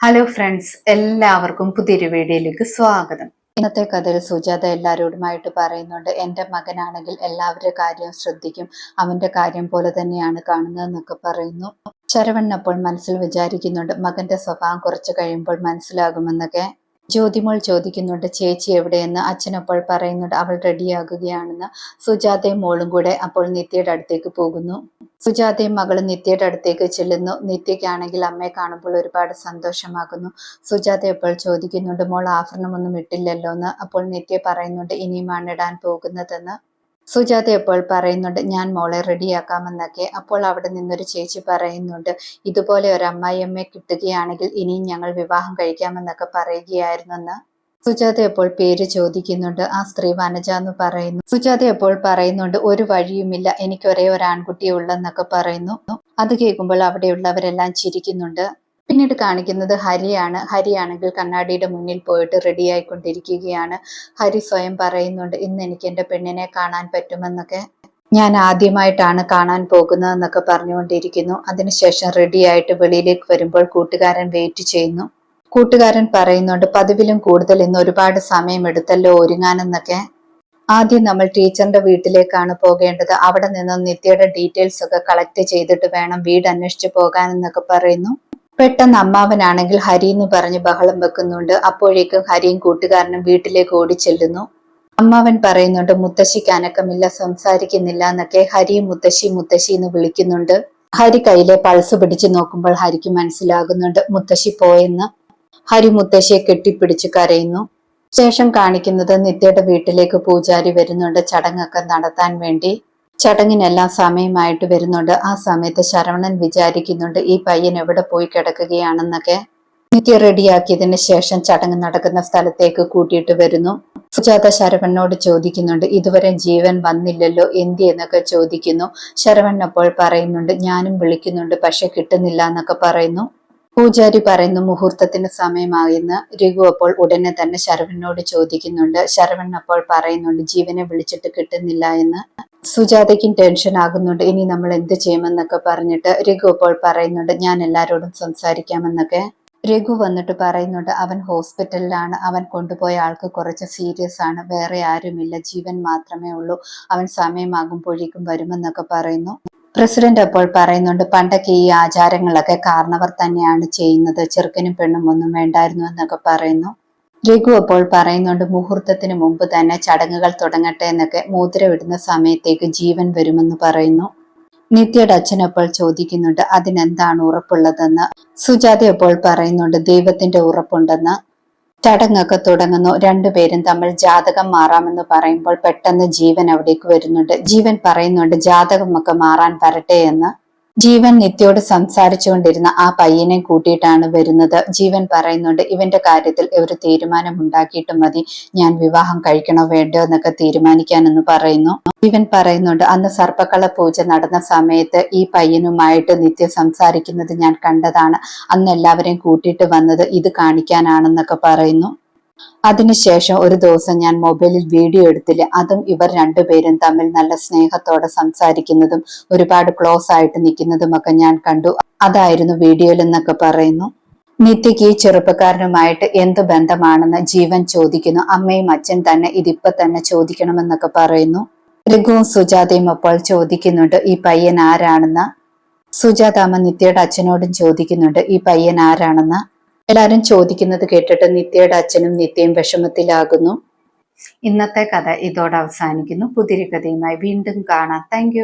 Hello friends എല്ലാവർക്കും പുതിയൊരു വീഡിയോയിലേക്ക് സ്വാഗതം. ഇന്നത്തെ കഥയിൽ സുജാത എല്ലാവരോടുമായിട്ട് പറയുന്നുണ്ട് എന്റെ മകനാണെങ്കിൽ എല്ലാവരുടെ കാര്യം ശ്രദ്ധിക്കും. അവന്റെ കാര്യം പോലെ തന്നെയാണ് കാണുന്നതെന്നൊക്കെ പറയുന്നു. ശരവൺ അപ്പോൾ മനസ്സിൽ വിചാരിക്കുന്നുണ്ട് മകന്റെ സ്വഭാവം കുറച്ച് കഴിയുമ്പോൾ മനസ്സിലാകുമെന്നൊക്കെ. ജ്യോതിമോൾ ചോദിക്കുന്നുണ്ട് ചേച്ചി എവിടെയെന്ന്? അച്ഛനപ്പോൾ പറയുന്നുണ്ട് അവൾ റെഡിയാകുകയാണെന്ന്. സുജാതയും മോളും കൂടെ അപ്പോൾ നിത്യയുടെ അടുത്തേക്ക് പോകുന്നു. സുജാതയും മകളും നിത്യയുടെ അടുത്തേക്ക് ചെല്ലുന്നു. നിത്യയ്ക്കാണെങ്കിൽ അമ്മയെ കാണുമ്പോൾ ഒരുപാട് സന്തോഷമാകുന്നു. സുജാത എപ്പോൾ ചോദിക്കുന്നുണ്ട് മോൾ ആഭരണമൊന്നും ഇട്ടില്ലല്ലോ എന്ന് അപ്പോൾ നിത്യ പറയുന്നുണ്ട് ഇനിയുമാണ് ഇടാൻ പോകുന്നതെന്ന്. സുജാത എപ്പോൾ പറയുന്നുണ്ട് ഞാൻ മോളെ റെഡിയാക്കാമെന്നൊക്കെ. അപ്പോൾ അവിടെ നിന്നൊരു ചേച്ചി പറയുന്നുണ്ട് ഇതുപോലെ ഒരു അമ്മായിയമ്മയെ കിട്ടുകയാണെങ്കിൽ ഇനിയും ഞങ്ങൾ വിവാഹം കഴിക്കാമെന്നൊക്കെ പറയുകയായിരുന്നെന്ന്. സുജാത എപ്പോൾ പേര് ചോദിക്കുന്നുണ്ട് ആ സ്ത്രീ വനജ എന്ന് പറയുന്നു. സുജാത എപ്പോൾ പറയുന്നുണ്ട് ഒരു വഴിയുമില്ല എനിക്ക് ഒരേ ഒരു ആൺകുട്ടിയുള്ളെന്നൊക്കെ പറയുന്നു. അത് കേൾക്കുമ്പോൾ അവിടെയുള്ളവരെല്ലാം ചിരിക്കുന്നുണ്ട്. പിന്നീട് കാണിക്കുന്നത് ഹരിയാണ്. ഹരിയാണെങ്കിൽ കണ്ണാടിയുടെ മുന്നിൽ പോയിട്ട് റെഡി ആയിക്കൊണ്ടിരിക്കുകയാണ്. ഹരി സ്വയം പറയുന്നുണ്ട് ഇന്ന് എനിക്ക് എന്റെ പെണ്ണിനെ കാണാൻ പറ്റുമെന്നൊക്കെ. ഞാൻ ആദ്യമായിട്ടാണ് കാണാൻ പോകുന്നതെന്നൊക്കെ പറഞ്ഞുകൊണ്ടിരിക്കുന്നു. അതിനുശേഷം റെഡി ആയിട്ട് വെളിയിലേക്ക് വരുമ്പോൾ കൂട്ടുകാരൻ വെയിറ്റ് ചെയ്യുന്നു. കൂട്ടുകാരൻ പറയുന്നുണ്ട് പതിവിലും കൂടുതൽ ഇന്ന് ഒരുപാട് സമയം എടുത്തല്ലോ ഒരുങ്ങാനെന്നൊക്കെ. ആദ്യം നമ്മൾ ടീച്ചറിന്റെ വീട്ടിലേക്കാണ് പോകേണ്ടത്. അവിടെ നിന്നും നിത്യയുടെ ഡീറ്റെയിൽസ് ഒക്കെ കളക്ട് ചെയ്തിട്ട് വേണം വീട് അന്വേഷിച്ച് പോകാനെന്നൊക്കെ പറയുന്നു. പെട്ടെന്ന് അമ്മാവനാണെങ്കിൽ ഹരി എന്ന് പറഞ്ഞ് ബഹളം വെക്കുന്നുണ്ട്. അപ്പോഴേക്കും ഹരിയും കൂട്ടുകാരനും വീട്ടിലേക്ക് ഓടിച്ചെല്ലുന്നു. അമ്മാവൻ പറയുന്നുണ്ട് മുത്തശ്ശിക്ക് അനക്കമില്ല സംസാരിക്കുന്നില്ല എന്നൊക്കെ ഹരിയും മുത്തശ്ശി മുത്തശ്ശി എന്ന് വിളിക്കുന്നുണ്ട്. ഹരി കയ്യിലെ പൾസ് പിടിച്ചു നോക്കുമ്പോൾ ഹരിക്ക് മനസ്സിലാകുന്നുണ്ട് മുത്തശ്ശി പോയെന്ന്. ഹരി മുത്തശ്ശിയെ കെട്ടിപ്പിടിച്ച് കരയുന്നു. ശേഷം കാണിക്കുന്നത് നിത്യയുടെ വീട്ടിലേക്ക് പൂജാരി വരുന്നുണ്ട് ചടങ്ങൊക്കെ നടത്താൻ വേണ്ടി. ചടങ്ങിനെല്ലാം സമയമായിട്ട് വരുന്നുണ്ട്. ആ സമയത്ത് ശരവണൻ വിചാരിക്കുന്നുണ്ട് ഈ പയ്യൻ എവിടെ പോയി കിടക്കുകയാണെന്നൊക്കെ നിത്യ റെഡിയാക്കിയതിന് ശേഷം ചടങ്ങ് നടക്കുന്ന സ്ഥലത്തേക്ക് കൂട്ടിയിട്ട് വരുന്നു. സുജാത ശരവണനോട് ചോദിക്കുന്നുണ്ട് ഇതുവരെ ജീവൻ വന്നില്ലല്ലോ എന്തി എന്നൊക്കെ ചോദിക്കുന്നു. ശരവൺ അപ്പോൾ പറയുന്നുണ്ട് ഞാനും വിളിക്കുന്നുണ്ട് പക്ഷെ കിട്ടുന്നില്ല എന്നൊക്കെ പറയുന്നു. പൂജാരി പറയുന്നു മുഹൂർത്തത്തിന് സമയമായെന്ന്. രഘു അപ്പോൾ ഉടനെ തന്നെ ശരവണനോട് ചോദിക്കുന്നുണ്ട് ശരവൺ അപ്പോൾ പറയുന്നുണ്ട് ജീവനെ വിളിച്ചിട്ട് കിട്ടുന്നില്ല എന്ന്. സുജാതയ്ക്കും ടെൻഷൻ ആകുന്നുണ്ട്. ഇനി നമ്മൾ എന്ത് ചെയ്യുമെന്നൊക്കെ പറഞ്ഞിട്ട് രഘു അപ്പോൾ പറയുന്നുണ്ട് ഞാൻ എല്ലാരോടും സംസാരിക്കാമെന്നൊക്കെ. രഘു വന്നിട്ട് പറയുന്നുണ്ട് അവൻ ഹോസ്പിറ്റലിലാണ്. അവൻ കൊണ്ടുപോയ ആൾക്ക് കുറച്ച് സീരിയസ് ആണ്. വേറെ ആരുമില്ല. ജീവൻ മാത്രമേ ഉള്ളൂ. അവൻ സമയമാകുമ്പോഴേക്കും വരുമെന്നൊക്കെ പറയുന്നു. പ്രസിഡന്റ് അപ്പോൾ പറയുന്നുണ്ട് പണ്ടൊക്കെ ഈ ആചാരങ്ങളൊക്കെ കാരണവർ തന്നെയാണ് ചെയ്യുന്നത്. ചെറുക്കനും പെണ്ണും ഒന്നും വേണ്ടായിരുന്നു എന്നൊക്കെ പറയുന്നു. രഘു അപ്പോൾ പറയുന്നുണ്ട് മുഹൂർത്തത്തിന് മുമ്പ് തന്നെ ചടങ്ങുകൾ തുടങ്ങട്ടെ എന്നൊക്കെ മൂത്രമിടുന്ന സമയത്തേക്ക് ജീവൻ വരുമെന്ന് പറയുന്നു. നിത്യയുടെ അച്ഛൻ അപ്പോൾ ചോദിക്കുന്നുണ്ട് അതിനെന്താണ് ഉറപ്പുള്ളതെന്ന്? സുജാത അപ്പോൾ പറയുന്നുണ്ട് ദൈവത്തിന്റെ ഉറപ്പുണ്ടെന്ന്. ചടങ്ങൊക്കെ തുടങ്ങുന്നു രണ്ടുപേരും തമ്മിൽ ജാതകം മാറാമെന്ന് പറയുമ്പോൾ പെട്ടെന്ന് ജീവൻ അവിടേക്ക് വരുന്നുണ്ട്. ജീവൻ പറയുന്നുണ്ട് ജാതകമൊക്കെ മാറാൻ വരട്ടെ എന്ന്. ജീവൻ നിത്യോട് സംസാരിച്ചുകൊണ്ടിരുന്ന ആ പയ്യനെ കൂട്ടിയിട്ടാണ് വരുന്നത്. ജീവൻ പറയുന്നുണ്ട് ഇവന്റെ കാര്യത്തിൽ ഒരു തീരുമാനം ഉണ്ടാക്കിയിട്ട് മതി. ഞാൻ വിവാഹം കഴിക്കണോ വേണ്ടോ എന്നൊക്കെ തീരുമാനിക്കാനെന്ന് പറയുന്നു. ജീവൻ പറയുന്നുണ്ട് അന്ന് സർപ്പക്കള പൂജ നടന്ന സമയത്ത് ഈ പയ്യനുമായിട്ട് നിത്യ സംസാരിക്കുന്നത് ഞാൻ കണ്ടതാണ്. അന്ന് എല്ലാവരെയും കൂട്ടിയിട്ട് വന്നത് ഇത് കാണിക്കാനാണെന്നൊക്കെ പറയുന്നു. അതിനുശേഷം ഒരു ദിവസം ഞാൻ മൊബൈലിൽ വീഡിയോ എടുത്തില്ല. അതും ഇവർ രണ്ടുപേരും തമ്മിൽ നല്ല സ്നേഹത്തോടെ സംസാരിക്കുന്നതും ഒരുപാട് ക്ലോസ് ആയിട്ട് നിൽക്കുന്നതും ഒക്കെ ഞാൻ കണ്ടു. അതായിരുന്നു വീഡിയോയിൽ എന്നൊക്കെ പറയുന്നു. നിത്യയ്ക്ക് ഈ ചെറുപ്പക്കാരനുമായിട്ട് എന്ത് ബന്ധമാണെന്ന് ജീവൻ ചോദിക്കുന്നു. അമ്മയും അച്ഛൻ തന്നെ ഇതിപ്പോ തന്നെ ചോദിക്കണമെന്നൊക്കെ പറയുന്നു. രഘുവും സുജാതയും അപ്പോൾ ചോദിക്കുന്നുണ്ട് ഈ പയ്യൻ ആരാണെന്ന്? സുജാത അമ്മ നിത്യയുടെ അച്ഛനോടും ചോദിക്കുന്നുണ്ട് ഈ പയ്യൻ ആരാണെന്ന്? എല്ലാരും ചോദിക്കുന്നത് കേട്ടിട്ട് നിത്യയുടെ അച്ഛനും നിത്യയും വിഷമത്തിലാകുന്നു. ഇന്നത്തെ കഥ ഇതോടെ അവസാനിക്കുന്നു. പുതിരി കഥയുമായി വീണ്ടും കാണാം. താങ്ക്